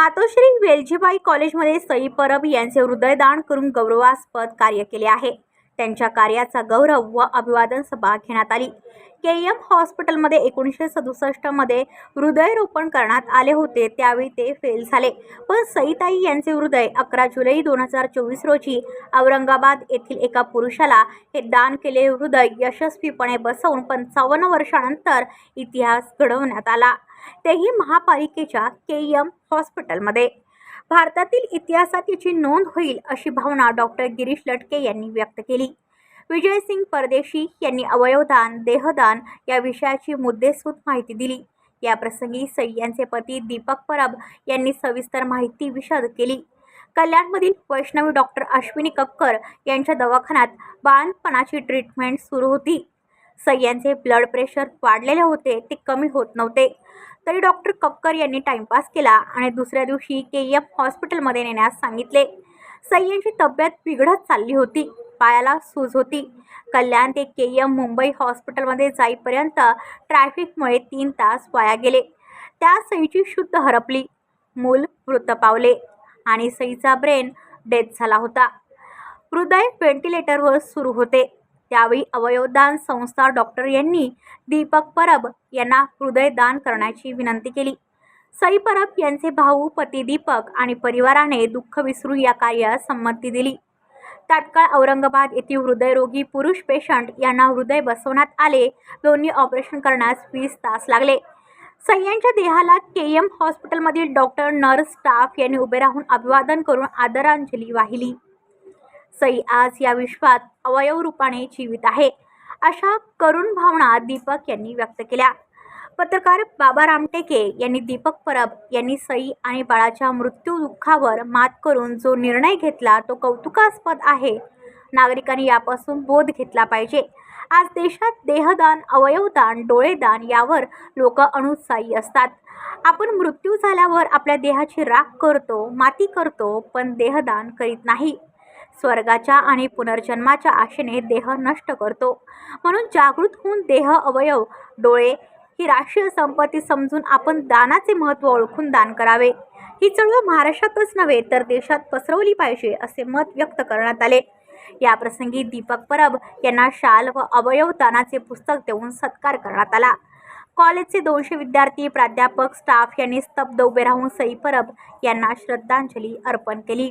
मातोश्री वेलजीबाई कॉलेजमध्ये सई परब यांचे हृदयदान करून गौरवास्पद कार्य केले आहे. त्यांच्या कार्याचा गौरव व अभिवादन सभा घेण्यात आली. के एम हॉस्पिटलमध्ये एकोणीसशे सदुसष्टमध्ये हृदयरोपण करण्यात आले होते त्यावेळी ते फेल झाले. पण सईताई यांचे हृदय अकरा जुलै दोन हजार चोवीस रोजी औरंगाबाद येथील एका पुरुषाला हे दान केले. हृदय यशस्वीपणे बसवून पंचावन्न वर्षानंतर इतिहास घडवण्यात आला. तेही महापालिकेच्या के एम हॉस्पिटलमध्ये. भारतातील इतिहासात याची नोंद होईल अशी भावना डॉक्टर गिरीश लटके यांनी व्यक्त केली. विजयसिंग परदेशी यांनी अवयवदान देहदान या विषयाची मुद्देसूद माहिती दिली. याप्रसंगी सई यांचे पती दीपक परब यांनी सविस्तर माहिती विशद केली. कल्याणमधील वैष्णवी डॉक्टर अश्विनी कक्कर यांच्या दवाखान्यात बाळणपणाची ट्रीटमेंट सुरू होती. सई ब्लड प्रेशर वाढलेले होते ते कमी होत नव्हते. तरी डॉक्टर कक्कर यांनी टाइमपास केला आणि दुसऱ्या दिवशी के एफ हॉस्पिटलमध्ये नेण्यास सांगितले. सय्यांची तब्येत बिघडत चालली होती पायाला सूज होती. कल्याण ते के एम मुंबई हॉस्पिटलमध्ये जाईपर्यंत ट्रॅफिकमुळे तीन तास वाया गेले. त्या सईची शुद्ध हरपली. मूल मृत पावले आणि सईचा ब्रेन डेथ झाला होता. हृदय व्हेंटिलेटरवर सुरू होते. त्यावेळी अवयवदान संस्था डॉक्टर यांनी दीपक परब यांना हृदयदान करण्याची विनंती केली. सई परब यांचे भाऊ पती दीपक आणि परिवाराने दुःख विसरू या कार्यास संमती दिली. तात्काळ औरंगाबाद येथील हृदयरोगी पुरुष पेशंट यांना हृदय बसवण्यात आले. दोन्ही ऑपरेशन करण्यास वीस तास लागले. सह्यांच्या देहाला के एम हॉस्पिटलमधील डॉक्टर नर्स स्टाफ यांनी उभे राहून अभिवादन करून आदरांजली वाहिली. सई आज या विश्वात अवयव रूपाने जीवित आहे. अशा करुण भावना दीपक यांनी व्यक्त केल्या. पत्रकार बाबा रामटेके यांनी दीपक परब यांनी सई आणि बाळाच्या मृत्यू दुःखावर मात करून जो निर्णय घेतला तो कौतुकास्पद आहे. नागरिकांनी यापासून बोध घेतला पाहिजे. आज देशात देहदान अवयवदान डोळेदान यावर लोक अनुत्साही असतात. आपण मृत्यू झाल्यावर आपल्या देहाची राख करतो माती करतो पण देहदान करीत नाही. स्वर्गाच्या आणि पुनर्जन्माच्या आशेने देह नष्ट करतो. म्हणून जागृत होऊन देह अवयव डोळे ही राष्ट्रीय संपत्ती समजून आपण दानाचे महत्त्व ओळखून दान करावे. ही चळवळ महाराष्ट्रातच नव्हे तर देशात पसरवली पाहिजे असे मत व्यक्त करण्यात आले. याप्रसंगी दीपक परब यांना शाल व अवयव दानाचे पुस्तक देऊन सत्कार करण्यात आला. कॉलेजचे दोनशे विद्यार्थी प्राध्यापक स्टाफ यांनी स्तब्ध उभे राहून सई परब यांना श्रद्धांजली अर्पण केली.